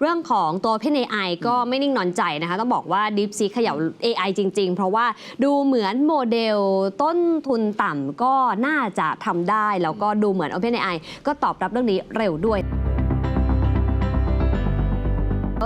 เรื่องของตัว OpenAI ก็ไม่นิ่งนอนใจนะคะ ต้องบอกว่า DeepSeek เขย่า AI จริง ๆ เพราะว่าดูเหมือนโมเดลต้นทุนต่ำก็น่าจะทำได้ แล้วก็ดูเหมือน OpenAI ก็ตอบรับเรื่องนี้เร็วด้วย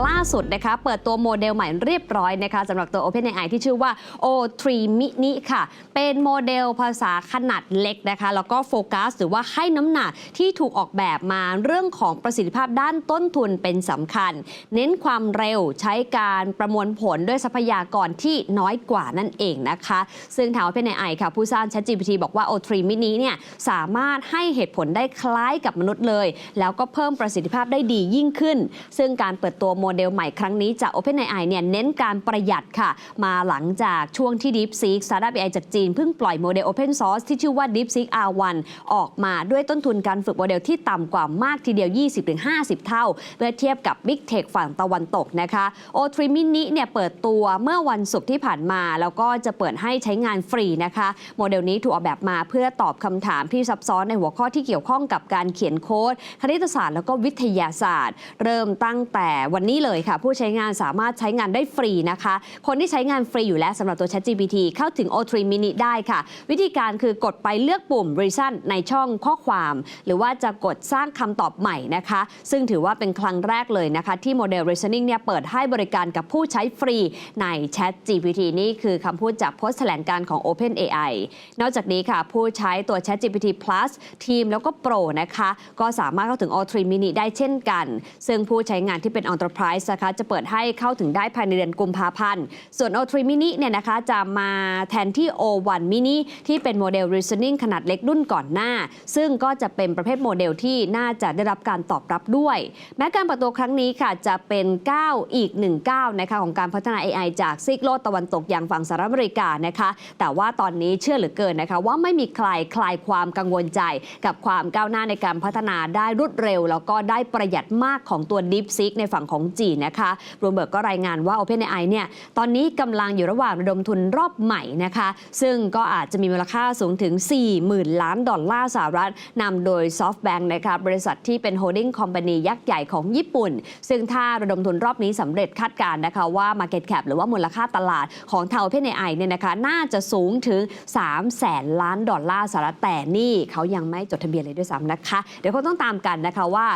ล่าสุดนะคะเปิดตัวโมเดลใหม่เรียบร้อยนะคะสำหรับตัว OpenAI ที่ชื่อว่า O3 Mini ค่ะ เป็นโมเดลภาษาขนาดเล็กนะคะแล้วก็โฟกัสหรือว่าให้น้ำหนักที่ถูกออกแบบมาเรื่องของประสิทธิภาพด้านต้นทุนเป็นสำคัญ เน้นความเร็วใช้การประมวลผลด้วยทรัพยากรที่น้อยกว่านั่นเองนะคะ ซึ่งทาง OpenAI ค่ะผู้สร้าง ChatGPT บอกว่า O3 Mini เนี่ยสามารถให้เหตุผลได้คล้ายกับมนุษย์เลย แล้วก็เพิ่มประสิทธิภาพได้ดียิ่งขึ้น ซึ่งการเปิดตัวโมเดลใหม่ครั้งนี้จาก OpenAI เนี่ยเน้นการประหยัดค่ะ มาหลังจากช่วงที่ DeepSeek สตาร์ทอัพ AI จากจีน เพิ่งปล่อยโมเดล Open Source ที่ชื่อว่า DeepSeek R1 ออกมาด้วยต้นทุนการฝึกโมเดลที่ต่ำกว่ามากทีเดียว 20-50 เท่า เมื่อเทียบกับ Big Tech ฝั่งตะวันตกนะคะ O3 Mini เนี่ยเปิดตัวเมื่อวันศุกร์ที่ผ่านมา แล้วก็จะเปิดให้ใช้งานฟรีนะคะ โมเดลนี้ถูกออกแบบมาเพื่อตอบคำถามที่ซับซ้อนในหัวข้อที่เกี่ยวข้องกับการเขียนโค้ดคณิตศาสตร์แล้วก็วิทยาศาสตร์ เริ่มตั้งแต่วันนี้เลยค่ะ ผู้ใช้งานสามารถใช้งานได้ฟรีนะคะ คนที่ใช้งานฟรีอยู่แล้วสำหรับตัว ChatGPT เข้าถึง O3 Mini ได้ค่ะ วิธีการคือกดไปเลือกปุ่ม Reason ในช่องข้อความ หรือว่าจะกดสร้างคำตอบใหม่นะคะ ซึ่งถือว่าเป็นครั้งแรกเลยนะคะ ที่โมเดล Reasoning เนี่ยเปิดให้บริการกับผู้ใช้ฟรีใน ChatGPT นี่คือคำพูดจากโพสต์แถลงการของ OpenAI นอกจากนี้ค่ะ ผู้ใช้ตัว ChatGPT Plus ทีมแล้วก็ Pro นะคะ ก็สามารถเข้าถึง O3 Mini ได้เช่นกัน ซึ่งผู้ใช้งานที่เป็น Enterprise นะคะจะเปิดให้เข้าถึงได้ภายในเดือนกุมภาพันธ์ ส่วน O3 Mini เนี่ยนะคะจะมาแทนที่ O1 Mini ที่เป็นโมเดล Reasoning ขนาดเล็กรุ่นก่อนหน้า ซึ่งก็จะเป็นประเภทโมเดลที่น่าจะได้รับการตอบรับด้วย แม้การเปิดตัวครั้งนี้ค่ะจะเป็นก้าวอีกหนึ่งก้าวนะคะของการพัฒนา AI จากซีกโลกตะวันตกอย่างฝั่งสหรัฐอเมริกานะคะแต่ว่าตอนนี้เชื่อเหลือเกินนะคะว่าไม่มีใครคลายความกังวลใจ กับความก้าวหน้าในการพัฒนาได้รวดเร็ว แล้วก็ได้ประหยัดมากของตัว DeepSeek ในฝั่งของจีนนะคะรวมเบิร์กก็รายงานว่า OpenAI เนี่ยตอนนี้กำลังอยู่ระหว่างระดมทุนรอบใหม่นะคะ ซึ่งก็อาจจะมีมูลค่าสูงถึง 40,000 ล้านดอลลาร์สหรัฐนำโดย SoftBank นะคะบริษัทที่เป็น holding company ยักษ์ใหญ่ของญี่ปุ่น ซึ่งถ้าระดมทุนรอบนี้สำเร็จคาดการณ์นะคะว่า Market Cap หรือว่ามูลค่าตลาดของเทาง OpenAI เนี่ยนะคะน่าจะสูงถึง3แสนล้านดอลลาร์สหรัฐแต่นี่เขายังไม่จดทะเบียนเลยด้วยซ้ำนะคะ เดี๋ยวคงต้องตามกันนะคะว่า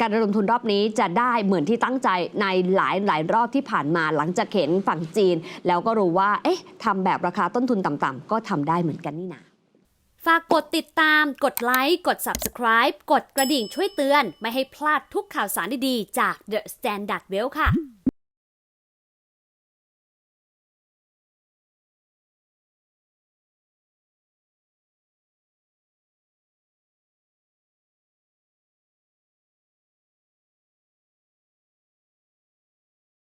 การระดมทุนรอบนี้จะได้เหมือนที่ตั้งใจในหลายหลายรอบที่ผ่านมาหลังจากเห็นฝั่งจีน แล้วก็รู้ว่า เอ๊ะทำแบบราคาต้นทุนต่ำๆก็ทำได้เหมือนกันนี่นาฝากกดติดตาม กดไลค์ กด Subscribe กดกระดิ่งช่วยเตือน ไม่ให้พลาดทุกข่าวสารดีๆ จาก The Standard Well ค่ะ